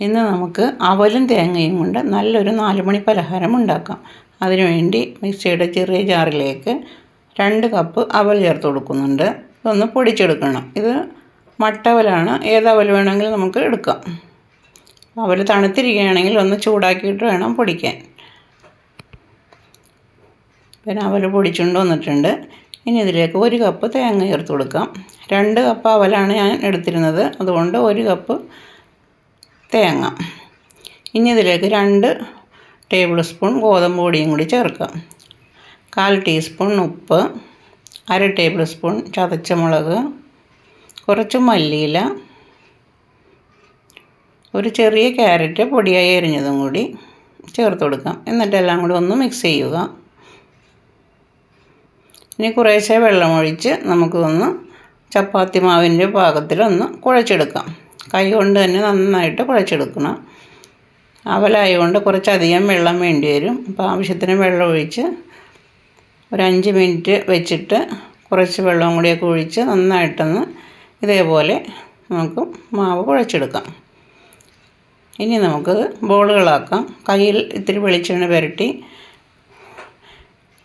ഇന്ന് നമുക്ക് അവലും തേങ്ങയും കൊണ്ട് നല്ലൊരു നാലുമണി പലഹാരം ഉണ്ടാക്കാം. അതിനുവേണ്ടി മിക്സിയുടെ ചെറിയ ജാറിലേക്ക് രണ്ട് കപ്പ് അവൽ ചേർത്ത് കൊടുക്കുന്നുണ്ട്. ഇതൊന്ന് പൊടിച്ചെടുക്കണം. ഇത് മട്ടവലാണ് ഏത് അവൽ വേണമെങ്കിലും നമുക്ക് എടുക്കാം. അവൽ തണുത്തിരിക്കുകയാണെങ്കിൽ ഒന്ന് ചൂടാക്കിയിട്ട് വേണം പൊടിക്കാൻ. പിന്നെ അവൽ പൊടിച്ചുകൊണ്ട് വന്നിട്ടുണ്ട്. ഇനി ഇതിലേക്ക് ഒരു കപ്പ് തേങ്ങ ചേർത്ത് കൊടുക്കാം. രണ്ട് കപ്പ് അവലാണ് ഞാൻ എടുത്തിരുന്നത്. അതുകൊണ്ട് ഒരു കപ്പ് തേങ്ങ. ഇനി ഇതിലേക്ക് രണ്ട് ടേബിൾ സ്പൂൺ ഗോതമ്പ് പൊടിയും കൂടി ചേർക്കാം കാൽ ടീസ്പൂൺ ഉപ്പ് അര ടേബിൾ സ്പൂൺ ചതച്ച മുളക് കുറച്ച് മല്ലിയില ഒരു ചെറിയ ക്യാരറ്റ് പൊടിയായി അരിഞ്ഞതും കൂടി ചേർത്ത് കൊടുക്കാം. എന്നിട്ടെല്ലാം കൂടി ഒന്ന് മിക്സ് ചെയ്യുക. ഇനി കുറേശ്ശെ വെള്ളമൊഴിച്ച് നമുക്കൊന്ന് ചപ്പാത്തി മാവിന്റെ പാകത്തിലൊന്ന് കുഴച്ചെടുക്കാം. കൈ കൊണ്ട് തന്നെ നന്നായിട്ട് കുഴച്ചെടുക്കണം. അവലായതുകൊണ്ട് കുറച്ചധികം വെള്ളം വേണ്ടി വരും. അപ്പോൾ ആവശ്യത്തിന് വെള്ളം ഒഴിച്ച് ഒരു അഞ്ച് മിനിറ്റ് വെച്ചിട്ട് കുറച്ച് വെള്ളം കൂടിയൊക്കെ ഒഴിച്ച് നന്നായിട്ടൊന്ന് ഇതേപോലെ നമുക്ക് മാവ് കുഴച്ചെടുക്കാം. ഇനി നമുക്കത് ബോളുകളാക്കാം. കയ്യിൽ ഇത്തിരി വെളിച്ചെണ്ണ പുരട്ടി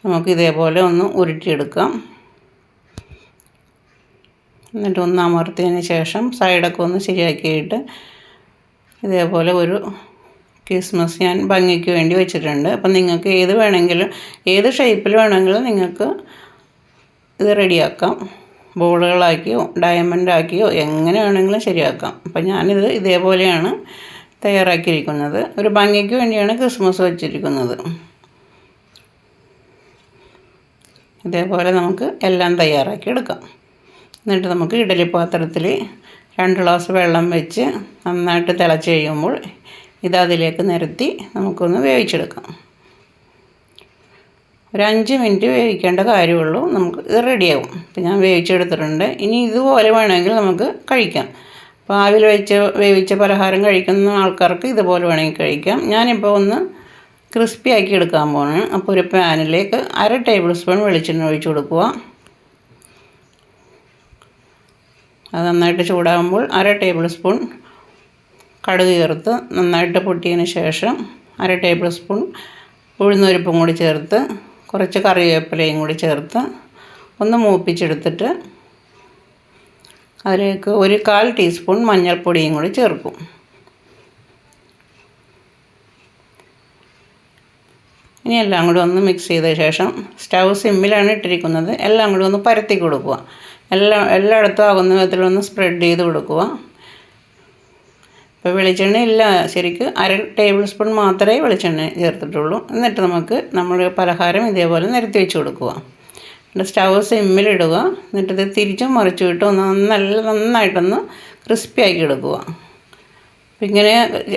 നമുക്ക് ഇതേപോലെ ഒന്ന് ഉരുട്ടിയെടുക്കാം. എന്നിട്ട് ഒന്ന് അമർത്തിയതിന് ശേഷം സൈഡൊക്കെ ഒന്ന് ശരിയാക്കിയിട്ട് ഇതേപോലെ ഒരു ക്രിസ്മസ് ഞാൻ ഭംഗിക്ക് വേണ്ടി വെച്ചിട്ടുണ്ട്. അപ്പം നിങ്ങൾക്ക് ഏത് വേണമെങ്കിലും ഏത് ഷേപ്പിൽ വേണമെങ്കിലും നിങ്ങൾക്ക് ഇത് റെഡിയാക്കാം ബോളുകളാക്കിയോ ഡയമണ്ട് ആക്കിയോ എങ്ങനെ വേണമെങ്കിലും ശരിയാക്കാം. അപ്പം ഞാനിത് ഇതേപോലെയാണ് തയ്യാറാക്കിയിരിക്കുന്നത്. ഒരു ഭംഗിക്ക് വേണ്ടിയാണ് ക്രിസ്മസ് വെച്ചിരിക്കുന്നത്. ഇതേപോലെ നമുക്ക് എല്ലാം തയ്യാറാക്കി എടുക്കാം. എന്നിട്ട് നമുക്ക് ഇഡലി പാത്രത്തിൽ രണ്ട് ഗ്ലാസ് വെള്ളം വെച്ച് നന്നായിട്ട് തിളച്ച് കഴിയുമ്പോൾ ഇത് അതിലേക്ക് നിരത്തി നമുക്കൊന്ന് വേവിച്ചെടുക്കാം. ഒരു അഞ്ച് മിനിറ്റ് വേവിക്കേണ്ട കാര്യമുള്ളൂ. നമുക്ക് ഇത് റെഡിയാകും ഇപ്പം ഞാൻ വേവിച്ചെടുത്തിട്ടുണ്ട്. ഇനി ഇതുപോലെ വേണമെങ്കിൽ നമുക്ക് കഴിക്കാം. പാവിൽ വെച്ച് വേവിച്ച പലഹാരം കഴിക്കുന്ന ആൾക്കാർക്ക് ഇതുപോലെ വേണമെങ്കിൽ കഴിക്കാം. ഞാനിപ്പോൾ ഒന്ന് ക്രിസ്പി ആക്കി എടുക്കാൻ പോകണം അപ്പോൾ ഒരു പാനിലേക്ക് അര ടേബിൾ സ്പൂൺ വെളിച്ചെണ്ണ ഒഴിച്ച് കൊടുക്കുക. അത് നന്നായിട്ട് ചൂടാകുമ്പോൾ അര ടേബിൾ സ്പൂൺ കടുക് ചേർത്ത് നന്നായിട്ട് പൊട്ടിയതിന് ശേഷം അര ടേബിൾ സ്പൂൺ ഉഴുന്നൊരുപ്പും കൂടി ചേർത്ത് കുറച്ച് കറിവേപ്പിലയും കൂടി ചേർത്ത് ഒന്ന് മൂപ്പിച്ചെടുത്തിട്ട് അതിലേക്ക് ഒരു കാൽ ടീസ്പൂൺ മഞ്ഞൾപ്പൊടിയും കൂടി ചേർക്കും. ഇനി എല്ലാം കൂടി ഒന്ന് മിക്സ് ചെയ്ത ശേഷം സ്റ്റൗ സിമ്മിലാണ് ഇട്ടിരിക്കുന്നത്. എല്ലാം കൂടി ഒന്ന് പരത്തി കൊടുക്കുക. എല്ലാ എല്ലായിടത്തും ആകുന്ന വിധത്തിലൊന്ന് സ്പ്രെഡ് ചെയ്ത് കൊടുക്കുക. ഇപ്പോൾ വെളിച്ചെണ്ണ ഇല്ല ശരിക്ക് അര ടേബിൾ സ്പൂൺ മാത്രമേ വെളിച്ചെണ്ണ ചേർത്തിട്ടുള്ളൂ. എന്നിട്ട് നമുക്ക് നമ്മൾ പലഹാരം ഇതേപോലെ നിരത്തി വെച്ച് കൊടുക്കുക. എന്നിട്ട് സ്റ്റൗ സിമ്മിലിടുക എന്നിട്ട് ഇത് തിരിച്ചും മറിച്ചു ഇട്ട് ഒന്ന് നല്ല നന്നായിട്ടൊന്ന് ക്രിസ്പി ആക്കി എടുക്കുക. ഇങ്ങനെ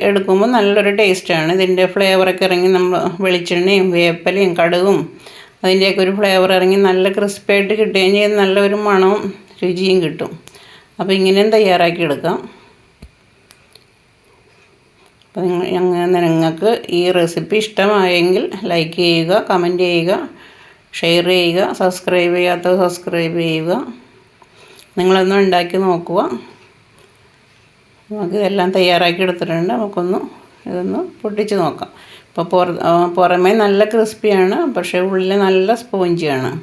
എടുക്കുമ്പോൾ നല്ലൊരു ടേസ്റ്റാണ് ഇതിന്റെ ഫ്ലേവറൊക്കെ ഇറങ്ങി നമ്മൾ വെളിച്ചെണ്ണയും വേപ്പലയും കടുകും അതിന്റെയൊക്കെ ഒരു ഫ്ലേവർ ഇറങ്ങി നല്ല ക്രിസ്പായിട്ട് കിട്ടുകയും ചെയ്യും നല്ലൊരു മണവും രുചിയും കിട്ടും. അപ്പോൾ ഇങ്ങനെയും തയ്യാറാക്കി എടുക്കാം. അപ്പോൾ നിങ്ങൾ നിങ്ങൾക്ക് ഈ റെസിപ്പി ഇഷ്ടമായെങ്കിൽ ലൈക്ക് ചെയ്യുക കമന്റ് ചെയ്യുക ഷെയർ ചെയ്യുക സബ്സ്ക്രൈബ് ചെയ്യാത്ത സബ്സ്ക്രൈബ് ചെയ്യുക. നിങ്ങളൊന്ന് ഉണ്ടാക്കി നോക്കുക. നമുക്ക് ഇതെല്ലാം തയ്യാറാക്കി എടുത്തിട്ടുണ്ട്. നമുക്കൊന്ന് ഇതൊന്ന് പൊട്ടിച്ച് നോക്കാം. ഇപ്പോൾ പുറ പുറമേ നല്ല ക്രിസ്പിയാണ് പക്ഷേ ഉള്ളിൽ നല്ല സ്പോഞ്ചിയാണ്.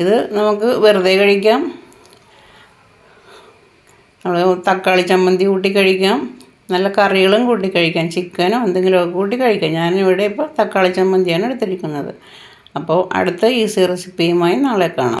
ഇത് നമുക്ക് വെറുതെ കഴിക്കാം. നമ്മൾ തക്കാളി ചമ്മന്തി കൂട്ടി കഴിക്കാം. നല്ല കറികളും കൂട്ടി കഴിക്കാം. ചിക്കനോ എന്തെങ്കിലുമൊക്കെ കൂട്ടി കഴിക്കാം. ഞാനിവിടെ ഇപ്പോൾ തക്കാളി ചമ്മന്തിയാണ് എടുത്തിരിക്കുന്നത്. അപ്പോൾ അടുത്ത ഈസി റെസിപ്പിയുമായി നാളെ കാണാം.